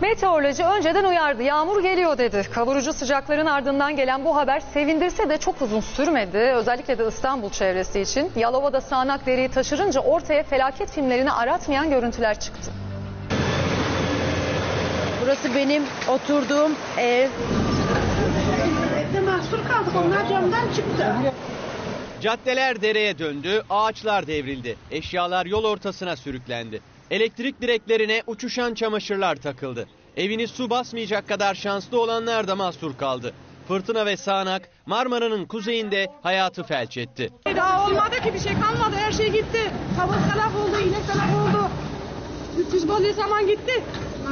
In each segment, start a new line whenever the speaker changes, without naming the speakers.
Meteoroloji önceden uyardı. Yağmur geliyor dedi. Kavurucu sıcakların ardından gelen bu haber sevindirse de çok uzun sürmedi. Özellikle de İstanbul çevresi için. Yalova'da sağanak deriyi taşırınca ortaya felaket filmlerini aratmayan görüntüler çıktı.
Burası benim oturduğum ev.
Evde mahsur kaldık. Onlar camdan çıktı.
Caddeler dereye döndü, ağaçlar devrildi. Eşyalar yol ortasına sürüklendi. Elektrik direklerine uçuşan çamaşırlar takıldı. Evini su basmayacak kadar şanslı olanlar da mahsur kaldı. Fırtına ve sağanak Marmara'nın kuzeyinde hayatı felç etti.
Daha olmadı ki bir şey kalmadı. Her şey gitti. Tavuk salak oldu, inek salak oldu. 300 balı zaman gitti.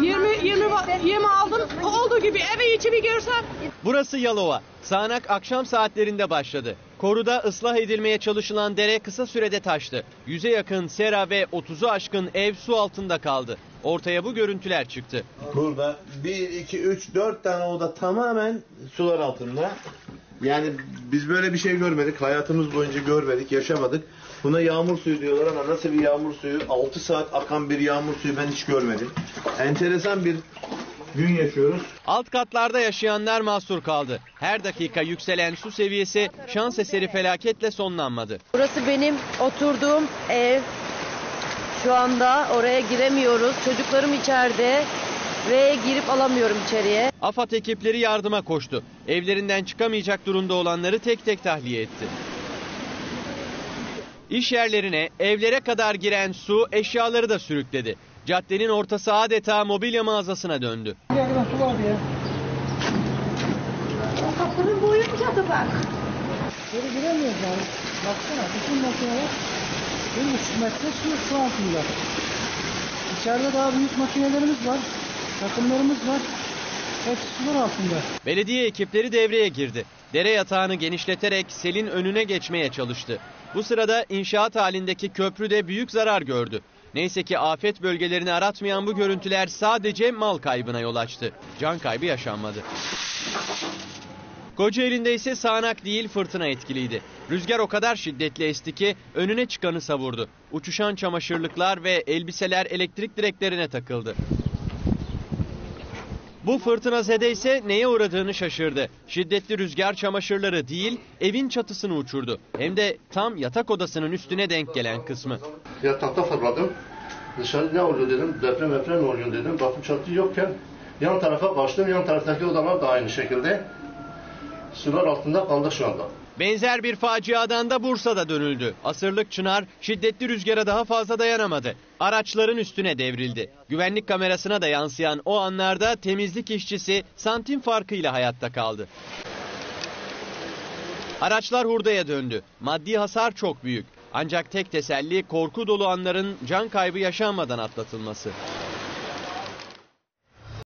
20 20 ba- yemi aldım. Oldu gibi evi içi bir görsen.
Burası Yalova. Sağanak akşam saatlerinde başladı. Koruda ıslah edilmeye çalışılan dere kısa sürede taştı. Yüze yakın sera ve 30'u aşkın ev su altında kaldı. Ortaya bu görüntüler çıktı.
Burada 1, 2, 3, 4 tane oda tamamen sular altında. Yani biz böyle bir şey görmedik. Hayatımız boyunca görmedik, yaşamadık. Buna yağmur suyu diyorlar ama nasıl bir yağmur suyu? 6 saat akan bir yağmur suyu ben hiç görmedim. Enteresan bir gün yaşıyoruz.
Alt katlarda yaşayanlar mahsur kaldı. Her dakika yükselen su seviyesi şans eseri felaketle sonlanmadı.
Burası benim oturduğum ev. Şu anda oraya giremiyoruz. Çocuklarım içeride ve girip alamıyorum içeriye.
AFAD ekipleri yardıma koştu. Evlerinden çıkamayacak durumda olanları tek tek tahliye etti. İş yerlerine, evlere kadar giren su eşyaları da sürükledi. Caddenin ortası adeta mobilya mağazasına döndü.
O kapının boyu uzadı bak.
Geri giremiyoruz yani. Baksana bütün makineler bir buçuk metre su su altında. İçeride daha büyük makinelerimiz var. Takımlarımız var. Hepsi sular altında.
Belediye ekipleri devreye girdi. Dere yatağını genişleterek selin önüne geçmeye çalıştı. Bu sırada inşaat halindeki köprü de büyük zarar gördü. Neyse ki afet bölgelerini aratmayan bu görüntüler sadece mal kaybına yol açtı. Can kaybı yaşanmadı. Kocaeli'nde ise sağanak değil fırtına etkiliydi. Rüzgar o kadar şiddetli esti ki önüne çıkanı savurdu. Uçuşan çamaşırlıklar ve elbiseler elektrik direklerine takıldı. Bu fırtına zede ise neye uğradığını şaşırdı. Şiddetli rüzgar çamaşırları değil evin çatısını uçurdu. Hem de tam yatak odasının üstüne denk gelen kısmı.
Yatakta fırladım. Dışarı ne oluyor dedim. Deprem deprem oluyor dedim. Baktım çatı yokken yan tarafa kaçtım. Yan taraftaki odalar da aynı şekilde. Sular altında kaldı şu anda.
Benzer bir faciadan da Bursa'da dönüldü. Asırlık çınar şiddetli rüzgara daha fazla dayanamadı. Araçların üstüne devrildi. Güvenlik kamerasına da yansıyan o anlarda temizlik işçisi santim farkıyla hayatta kaldı. Araçlar hurdaya döndü. Maddi hasar çok büyük. Ancak tek teselli korku dolu anların can kaybı yaşanmadan atlatılması.